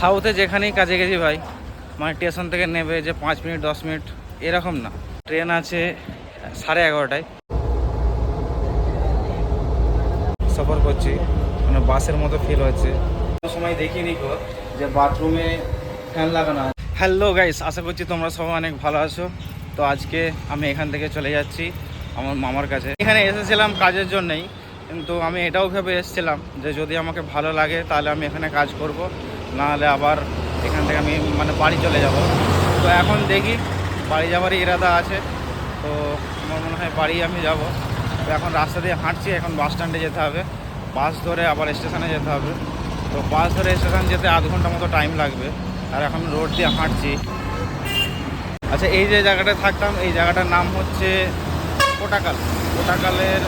সাউথে যেখানেই কাজে গেছি ভাই মানে স্টেশন থেকে নেবে যে পাঁচ মিনিট, দশ মিনিট, এরকম না। ট্রেন আছে সাড়ে এগারোটায়। সফর করছি মানে বাসের মতো ফিল হচ্ছে। সময় দেখিনি গো যে বাথরুমে ফ্যান লাগানো হ্যালো গাইস আশা করছি তোমরা সবাই অনেক ভালো আছো। তো আজকে আমি এখান থেকে চলে যাচ্ছি আমার মামার কাছে। এখানে এসেছিলাম কাজের জন্যই, কিন্তু আমি এটাও ভেবে এসেছিলাম যে যদি আমাকে ভালো লাগে তাহলে আমি এখানে কাজ করব। নাহলে আবার এখান থেকে আমি মানে বাড়ি চলে যাব। তো এখন দেখি বাড়ি যাওয়ারই ইরাদা আছে। তো আমার মনে হয় বাড়ি আমি যাব। তো এখন রাস্তা দিয়ে হাঁটছি, এখন বাস স্ট্যান্ডে যেতে হবে। বাস ধরে আবার স্টেশনে যেতে হবে। তো বাস ধরে স্টেশন যেতে আধ ঘণ্টা মতো টাইম লাগবে। আর এখন রোড দিয়ে হাঁটছি। আচ্ছা এই যে জায়গাটায় থাকতাম, এই জায়গাটার নাম হচ্ছে কোটাকাল। কোটাকালের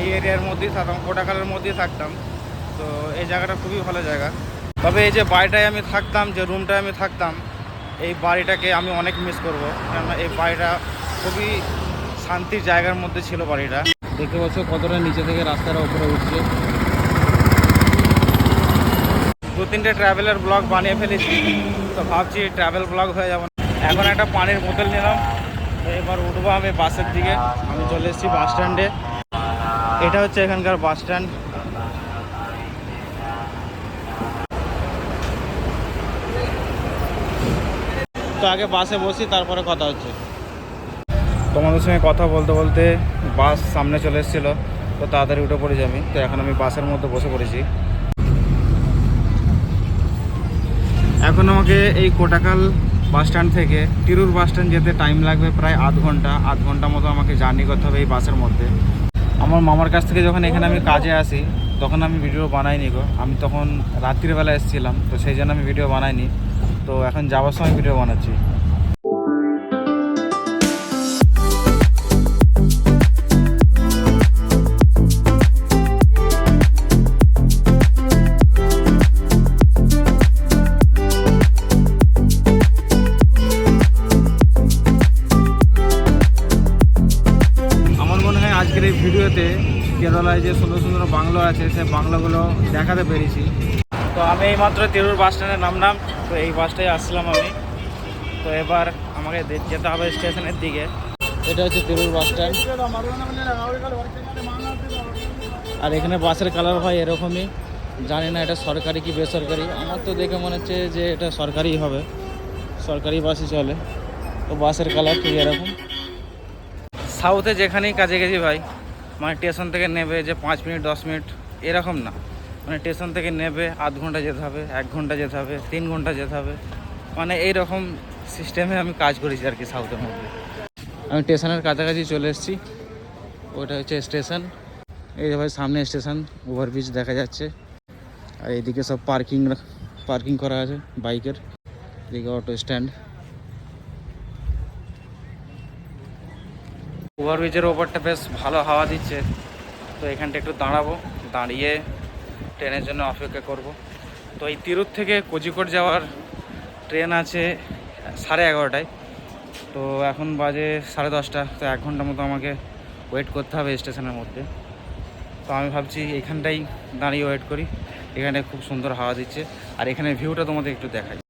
এই এরিয়ার মধ্যেই থাকতাম, কোটাকালের মধ্যেই থাকতাম। তো এই জায়গাটা খুবই ভালো জায়গা। তবে এই যে বাড়িটায় আমি থাকতাম যে রুমটায় আমি থাকতাম এই বাড়িটাকে আমি অনেক মিস করব। কেননা এই বাড়িটা খুবই শান্তির জায়গার মধ্যে ছিল বাড়িটা। দেখতে পাচ্ছ কতটা নিচে থেকে রাস্তার উপরে উঠছে। দু তিনটে ট্রাভেলের ব্লগ বানিয়ে ফেলেছি তো ভাবছি ট্রাভেল ব্লগ হয়ে যাব। এখন একটা পানির বোতল নিলাম এবার উঠবো আমি বাসের দিকে। আমি চলে এসেছি বাস স্ট্যান্ডে এটা হচ্ছে এখানকার বাস স্ট্যান্ড তো আগে বাসে বসি, তারপরে কথা হচ্ছে। তোমাদের সঙ্গে কথা বলতে বলতে বাস সামনে চলে এসেছিল, তো তাড়াতাড়ি উঠে পড়েছি আমি। তো এখন আমি বাসের মধ্যে বসে পড়েছি। এখন আমাকে এই কোটাকাল বাস স্ট্যান্ড থেকে তিরুর বাস স্ট্যান্ড যেতে টাইম লাগবে প্রায় আধ ঘণ্টা। আধ ঘণ্টা মতো আমাকে জার্নি করতে হবে এই বাসের মধ্যে। আমার মামার কাছ থেকে যখন এখানে আমি কাজে আসি, তখন আমি ভিডিও বানাইনি গো। আমি তখন রাত্রিবেলা এসেছিলাম, তো সেই জন্য আমি ভিডিও বানাইনি। তো এখন যাওয়ার সময় ভিডিও বানাচ্ছি। কেরালায় যে সুন্দর সুন্দর বাংলো আছে, সেই বাংলোগুলো দেখাতে পেরেছি। তো আমি এইমাত্র তিরুর বাস স্ট্যান্ডে নামলাম, তো এই বাসটায় আসলাম আমি। তো এবার আমাকে যেতে হবে স্টেশনের দিকে। এটা হচ্ছে তিরুর বাস স্ট্যান্ড। আর এখানে বাসের কালার হয় এরকমই। জানি না এটা সরকারি কি বেসরকারি। আমার তো দেখে মনে হচ্ছে যে এটা সরকারি হবে। সরকারি বাসই চলে। তো বাসের কালার ঠিক এরকম? সাউথে যেখানেই কাজে গেছি ভাই। মানে স্টেশন থেকে নেবে যে পাঁচ মিনিট, দশ মিনিট, এরকম না। মানে স্টেশন থেকে নেবে, আধ ঘণ্টা যেতে হবে, এক ঘণ্টা যেতে হবে, তিন ঘণ্টা যেতে হবে। মানে এই রকম সিস্টেমে আমি কাজ করেছি আর কি সাউথের মধ্যে। আমি স্টেশনের কাছাকাছি চলে এসেছি। ওটা হচ্ছে স্টেশন এই ভাই, সামনে স্টেশন ওভারব্রিজ দেখা যাচ্ছে। আর এদিকে সব পার্কিং পার্কিং করা আছে বাইকের এদিকে অটো স্ট্যান্ড ওভারব্রিজের ওপরটা বেশ ভালো হাওয়া দিচ্ছে। তো এখানটা একটু দাঁড়াবো, দাঁড়িয়ে ট্রেনের জন্য অপেক্ষা করব। তো এই তিরুর থেকে কোজিকোড যাওয়ার ট্রেন আছে সাড়ে এগারোটায়। তো এখন বাজে সাড়ে দশটা, তো এক ঘণ্টা মতো আমাকে ওয়েট করতে হবে স্টেশনের মধ্যে। তো আমি ভাবছি এখানটাই দাঁড়িয়ে ওয়েট করি। এখানে খুব সুন্দর হাওয়া দিচ্ছে। আর এখানে ভিউটা তোমাদের একটু দেখাই।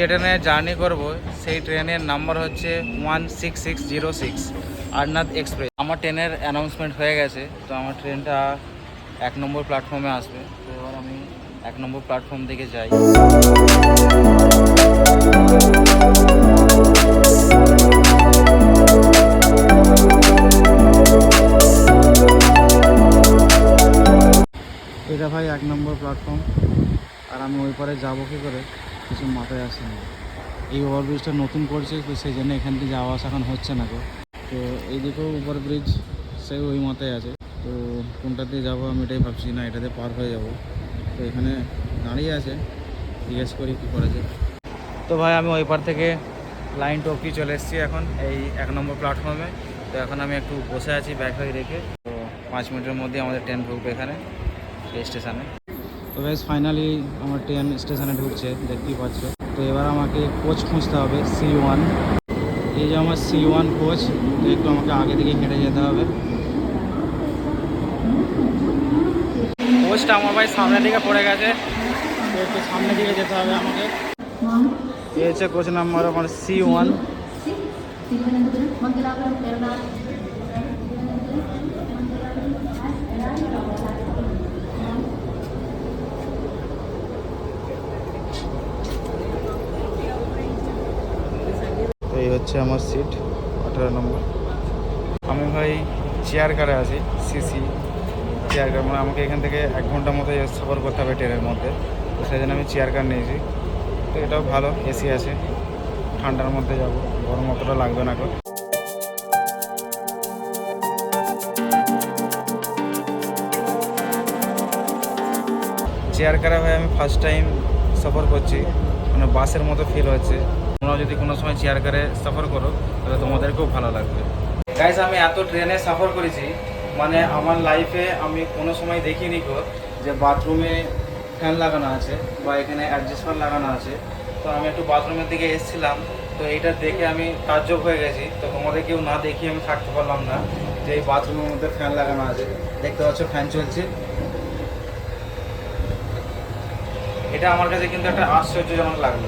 যে ট্রেনে জার্নি করব, সেই ট্রেনের নাম্বার হচ্ছে one six six zero six Ernad express. আমার ট্রেনের অ্যানাউন্সমেন্ট হয়ে গেছে, তো আমার ট্রেনটা এক নম্বর প্ল্যাটফর্মে আসবে। তো এবার আমি এক নম্বর প্ল্যাটফর্ম দিকে যাই। এটা ভাই এক নম্বর প্ল্যাটফর্ম আর আমি ওই পরে যাব কী করে? কিছু মাথায় আসে না। এই ওভারব্রিজটা নতুন করছে, তো সেই জন্য এখান থেকে যাওয়া আসা এখন হচ্ছে না গো। তো এইদিকেও ওভারব্রিজ, সে ওই মাথায় আছে। তো কোনটা দিয়ে যাব আমি এটাই ভাবছি না এটাতে পার হয়ে যাব। তো এখানে দাঁড়িয়ে আছে, জিজ্ঞেস করি কী করা যায়। তো ভাই, আমি ওই পার থেকে লাইন টপকি চলে এসেছি এখন, এই এক নম্বর প্ল্যাটফর্মে তো এখন আমি একটু বসে আছি ব্যাগ ব্যাগ রেখে। তো পাঁচ মিনিটের মধ্যে আমাদের ট্রেন ঢুকবে এখানে স্টেশনে তো গাইজ ফাইনালি আমার ট্রেন স্টেশনে ঢুকছে, দেখতেই পাচ্ছ। তো এবার আমাকে কোচ খুঁজতে হবে সি ওয়ান এই যে আমার সি ওয়ান কোচ তো একটু আমাকে আগে থেকে হেঁটে যেতে হবে। কোচটা আমার ভাই সামনের দিকে পড়ে গেছে। তো একটু সামনের দিকে যেতে হবে আমাকে। এই হচ্ছে কোচ নাম্বার আমার সি ওয়ান হচ্ছে আমার সিট আঠারো নম্বর। আমি ভাই চেয়ার কারে আছি সিসি চেয়ার কার মানে আমাকে এখান থেকে এক ঘণ্টার মতো সফর করতে হবে ট্রেনের মধ্যে। তো সেই জন্য আমি চেয়ার কার নিয়েছি। তো এটাও ভালো এসি আছে। ঠান্ডার মধ্যে যাব, গরম অতটা লাগবে না এখন। চেয়ার কারে ভাই আমি ফার্স্ট টাইম সফর করছি। মানে বাসের মতো ফিল হচ্ছে। তোমরা যদি কোনো সময় চেয়ার কারে সফর করো, তাহলে তোমাদেরকেও ভালো লাগবে। গাইস আমি এত ট্রেনে সফর করেছি মানে আমার লাইফে আমি কোনো সময় দেখিনি গো, যে বাথরুমে ফ্যান লাগানো আছে বা এখানে অ্যাডজাস্টমেন্ট লাগানো আছে। তো আমি একটু বাথরুমের দিকে এসেছিলাম, তো এইটা দেখে আমি তাজ্জব হয়ে গেছি। তো তোমাদের কেউ না দেখিয়ে আমি থাকতে পারলাম না যে এই বাথরুমের মধ্যে ফ্যান লাগানো আছে। দেখতে পাচ্ছ ফ্যান চলছে। এটা আমার কাছে কিন্তু একটা আশ্চর্যজনক লাগল।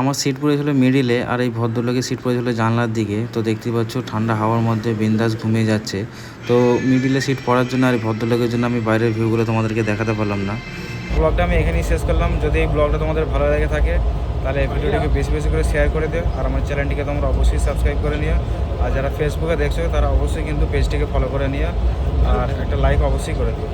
আমার সিট পড়েছিল মিডিলে আর এই ভদ্রলোকের সিট পড়েছিল জানলার দিকে। তো দেখতে পাচ্ছ, ঠান্ডা হাওয়ার মধ্যে বিন্দাস ঘুমিয়ে যাচ্ছে। তো মিডিলে সিট পড়ার জন্য আর এই ভদ্রলোকের জন্য আমি বাইরের ভিউগুলো তোমাদেরকে দেখাতে পারলাম না। ব্লগটা আমি এখানেই শেষ করলাম। যদি এই ব্লগটা তোমাদের ভালো লেগে থাকে, তাহলে ভিডিওটিকে বেশি বেশি করে শেয়ার করে দিও। আর আমার চ্যানেলটিকে তোমরা অবশ্যই সাবস্ক্রাইব করে নিও। আর যারা ফেসবুকে দেখছ, তারা অবশ্যই কিন্তু পেজটিকে ফলো করে নিও। আর একটা লাইক অবশ্যই করে দিও।